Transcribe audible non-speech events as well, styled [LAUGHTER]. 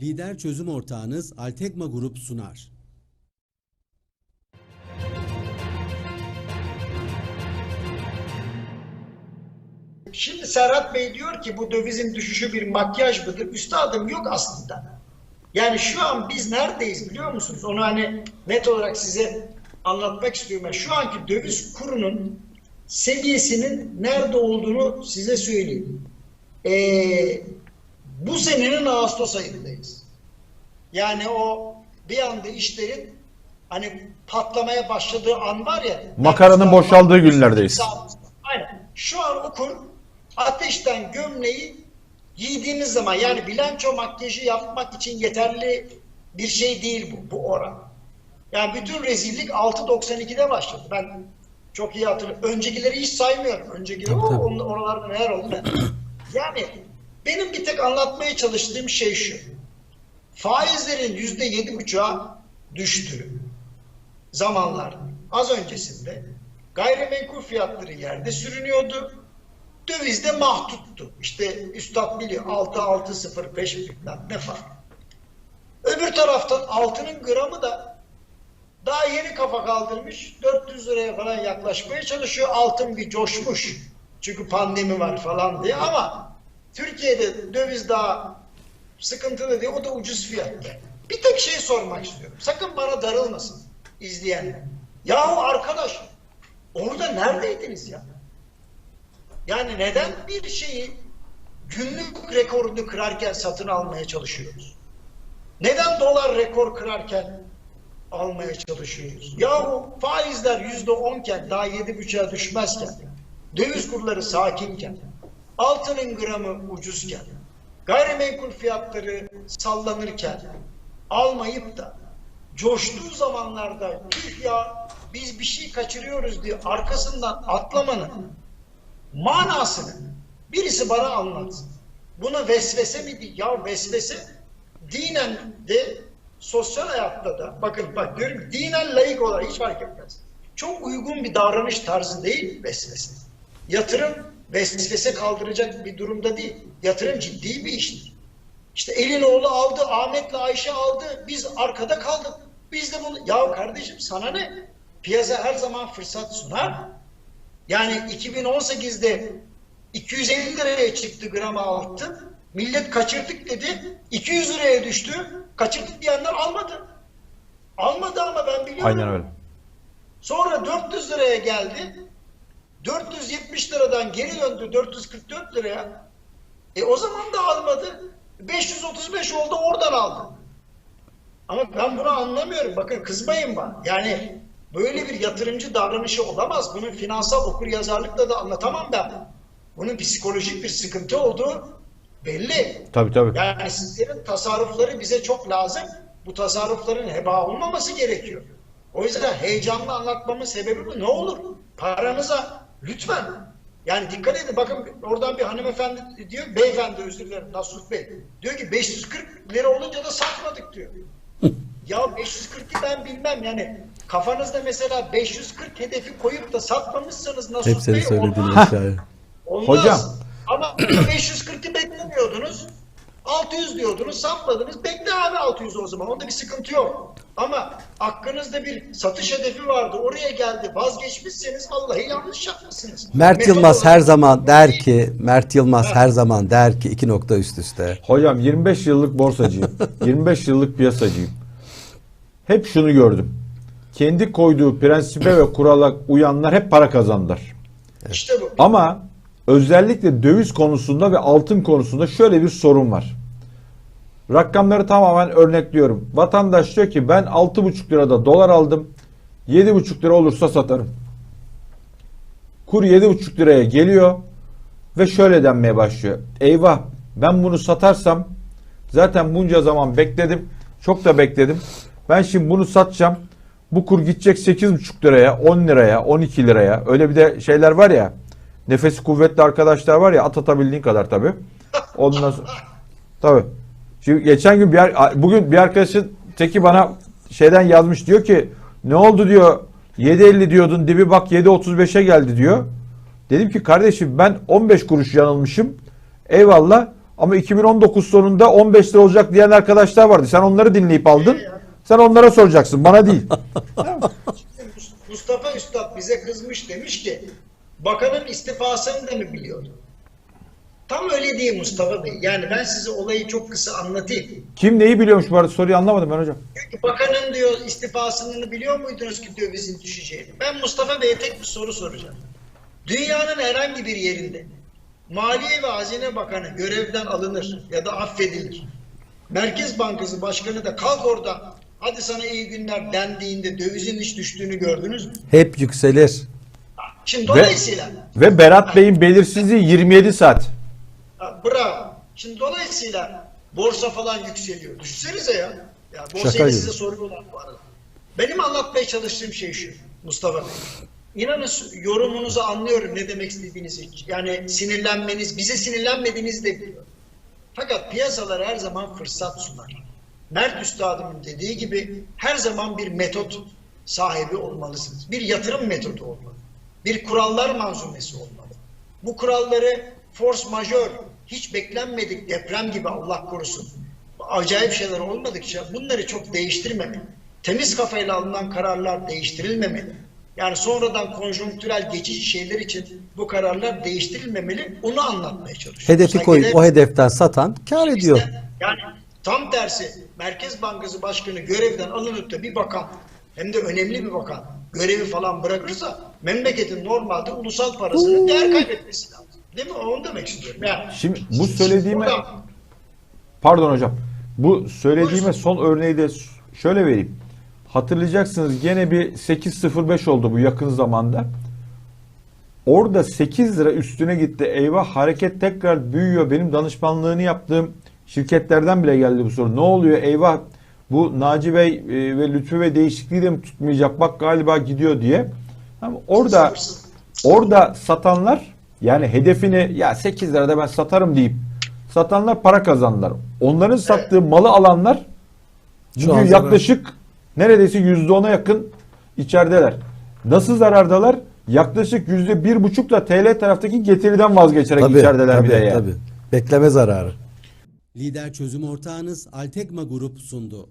Lider çözüm ortağınız Altekma Grup sunar. Şimdi Serhat Bey diyor ki bu dövizin düşüşü bir makyaj mıdır? Üstadım yok aslında. Yani şu an biz neredeyiz biliyor musunuz? Onu hani net olarak size anlatmak istiyorum. Ben şu anki döviz kurunun seviyesinin nerede olduğunu size söyleyeyim. Ee, bu senenin Ağustos ayındayız. Yani o bir anda işlerin hani patlamaya başladığı an var ya. Makaranın boşaldığı günlerdeyiz. Aynen. Şu an o kur ateşten gömleği giydiğiniz zaman yani bilanço makyajı yapmak için yeterli bir şey değil bu, bu oran. Yani bütün rezillik 6.92'de başladı. Ben çok iyi hatırlıyorum. Öncekileri hiç saymıyorum. Öncekileri o, onun- oralarda neler oldu. Yani benim bir tek anlatmaya çalıştığım şey şu. Faizlerin yüzde yedi buçuğa düştüğü zamanlar az öncesinde gayrimenkul fiyatları yerde sürünüyordu. Döviz de mahduttu. İşte üstad biliyor 6 6 0 5 bilmem ne falan. Öbür taraftan altının gramı da daha yeni kafa kaldırmış. 400 liraya falan yaklaşmaya çalışıyor. Altın bir coşmuş. Çünkü pandemi var falan diye ama Türkiye'de döviz daha sıkıntılı diye o da ucuz fiyatta. Bir tek şey sormak istiyorum. Sakın bana darılmasın izleyenler. Yahu arkadaş orada neredeydiniz ya? Yani neden bir şeyi günlük rekorunu kırarken satın almaya çalışıyoruz? Neden dolar rekor kırarken almaya çalışıyoruz? Yahu faizler yüzde onken daha yedi buçuğa düşmezken, döviz kurları sakinken, altının gramı ucuzken, gayrimenkul fiyatları sallanırken almayıp da coştuğu zamanlarda tüh ya biz bir şey kaçırıyoruz diye arkasından atlamanın manasını birisi bana anlatsın. Buna vesvese mi değil? Ya vesvese dinen de sosyal hayatta da bakın bak diyorum dinen layık olarak hiç fark etmez. Çok uygun bir davranış tarzı değil vesvese. Yatırım vesvese kaldıracak bir durumda değil. Yatırım ciddi bir iştir. İşte elin oğlu aldı, Ahmet'le Ayşe aldı, biz arkada kaldık. Biz de bunu, ya kardeşim sana ne? Piyasa her zaman fırsat sunar. Yani 2018'de 250 liraya çıktı gram altın. Millet kaçırdık dedi. 200 liraya düştü. Kaçırdık diyenler almadı. Almadı ama ben biliyorum. Aynen öyle. Sonra 400 liraya geldi. 470 liradan geri döndü 444 liraya. E o zaman da almadı. 535 oldu oradan aldı. Ama ben bunu anlamıyorum. Bakın kızmayın bana. Yani böyle bir yatırımcı davranışı olamaz. Bunun finansal okur yazarlıkla da anlatamam ben. Bunun psikolojik bir sıkıntı olduğu belli. Tabii tabii. Yani sizlerin tasarrufları bize çok lazım. Bu tasarrufların heba olmaması gerekiyor. O yüzden heyecanlı anlatmamın sebebi bu. Ne olur paranıza lütfen yani dikkat edin bakın oradan bir hanımefendi diyor beyefendi özür dilerim Nasuh Bey diyor ki 540 lira olunca da satmadık diyor. ya 540'ı ben bilmem yani kafanızda mesela 540 hedefi koyup da satmamışsanız Nasuh Hep seni Bey aşağıya. Olmaz. Hocam. Ama 540'ı beklemiyordunuz. 600 diyordunuz, satmadınız. Bekle abi 600 o zaman. Onda bir sıkıntı yok. Ama hakkınızda bir satış hedefi vardı. Oraya geldi. Vazgeçmişseniz vallahi yanlış yapmışsınız. Mert Metot Yılmaz her zaman der ki, Mert Yılmaz her zaman der ki iki nokta üst üste. Hocam 25 yıllık borsacıyım. [LAUGHS] 25 yıllık piyasacıyım. Hep şunu gördüm. Kendi koyduğu prensibe ve kurala uyanlar hep para kazandılar. İşte bu. Ama özellikle döviz konusunda ve altın konusunda şöyle bir sorun var. Rakamları tamamen örnekliyorum. Vatandaş diyor ki ben 6,5 lirada dolar aldım. 7,5 lira olursa satarım. Kur 7,5 liraya geliyor ve şöyle denmeye başlıyor. Eyvah ben bunu satarsam zaten bunca zaman bekledim. Çok da bekledim. Ben şimdi bunu satacağım. Bu kur gidecek 8,5 liraya, 10 liraya, 12 liraya. Öyle bir de şeyler var ya. Nefesi kuvvetli arkadaşlar var ya at atabildiğin kadar tabii. Ondan sonra tabii. Şimdi geçen gün bir bugün bir arkadaşın teki bana şeyden yazmış diyor ki ne oldu diyor 7.50 diyordun dibi bak 7.35'e geldi diyor. Dedim ki kardeşim ben 15 kuruş yanılmışım. Eyvallah Ama 2019 sonunda 15 lira olacak diyen arkadaşlar vardı. Sen onları dinleyip aldın. Sen onlara soracaksın. Bana değil. [LAUGHS] Mustafa Üstad bize kızmış demiş ki bakanın istifasını da mı biliyordu? Tam öyle değil Mustafa Bey. Yani ben size olayı çok kısa anlatayım. Kim neyi biliyormuş bu arada soruyu anlamadım ben hocam. Çünkü bakanın diyor istifasını biliyor muydunuz ki dövizin düşeceğini? Ben Mustafa Bey'e tek bir soru soracağım. Dünyanın herhangi bir yerinde Maliye ve Hazine Bakanı görevden alınır ya da affedilir. Merkez Bankası Başkanı da kalk orada hadi sana iyi günler dendiğinde dövizin hiç düştüğünü gördünüz mü? Hep yükselir. Şimdi Ve, dolayısıyla ve Berat Bey'in belirsizliği 27 saat. Ha, Bravo. Şimdi dolayısıyla borsa falan yükseliyor. Düşünsenize ya. Ya borsayı size soruyorlar bu arada. Benim anlatmaya çalıştığım şey şu Mustafa Bey. İnanın yorumunuzu anlıyorum ne demek istediğinizi. Yani sinirlenmeniz, bize sinirlenmediğinizi de biliyorum. Fakat piyasalar her zaman fırsat sunar. Mert Üstadımın dediği gibi her zaman bir metot sahibi olmalısınız. Bir yatırım metodu olmalı. Bir kurallar manzumesi olmalı. Bu kuralları force majeure, hiç beklenmedik deprem gibi Allah korusun. Acayip şeyler olmadıkça bunları çok değiştirmemeli. Temiz kafayla alınan kararlar değiştirilmemeli. Yani sonradan konjonktürel geçici şeyler için bu kararlar değiştirilmemeli. Onu anlatmaya çalışıyorum. Hedefi Yoksa koyup o hedeften satan kar ediyor. işte yani tam tersi Merkez Bankası Başkanı görevden alınıp da bir bakan hem de önemli bir bakan görevi falan bırakırsa memleketin normalde ulusal parasının değer kaybetmesi lazım. Değil mi? Onu demek istiyorum. Yani, Şimdi bu söylediğime pardon hocam. Bu söylediğime son örneği de şöyle vereyim. Hatırlayacaksınız gene bir 8.05 oldu bu yakın zamanda. Orada 8 lira üstüne gitti. Eyvah hareket tekrar büyüyor. Benim danışmanlığını yaptığım şirketlerden bile geldi bu soru. Ne oluyor? Eyvah bu Naci Bey e, ve Lütfü Bey değişikliği de mi tutmayacak? Bak galiba gidiyor diye. Ama orada orada satanlar yani hedefini ya 8 lirada ben satarım deyip satanlar para kazandılar. Onların sattığı malı alanlar zarar. yaklaşık neredeyse %10'a yakın içerideler. Nasıl zarardalar? Yaklaşık %1,5'la TL taraftaki getiriden vazgeçerek Tabii, içerideler tabii, bir de yani. tabii. Bekleme zararı. Lider çözüm ortağınız Altekma Grup sundu.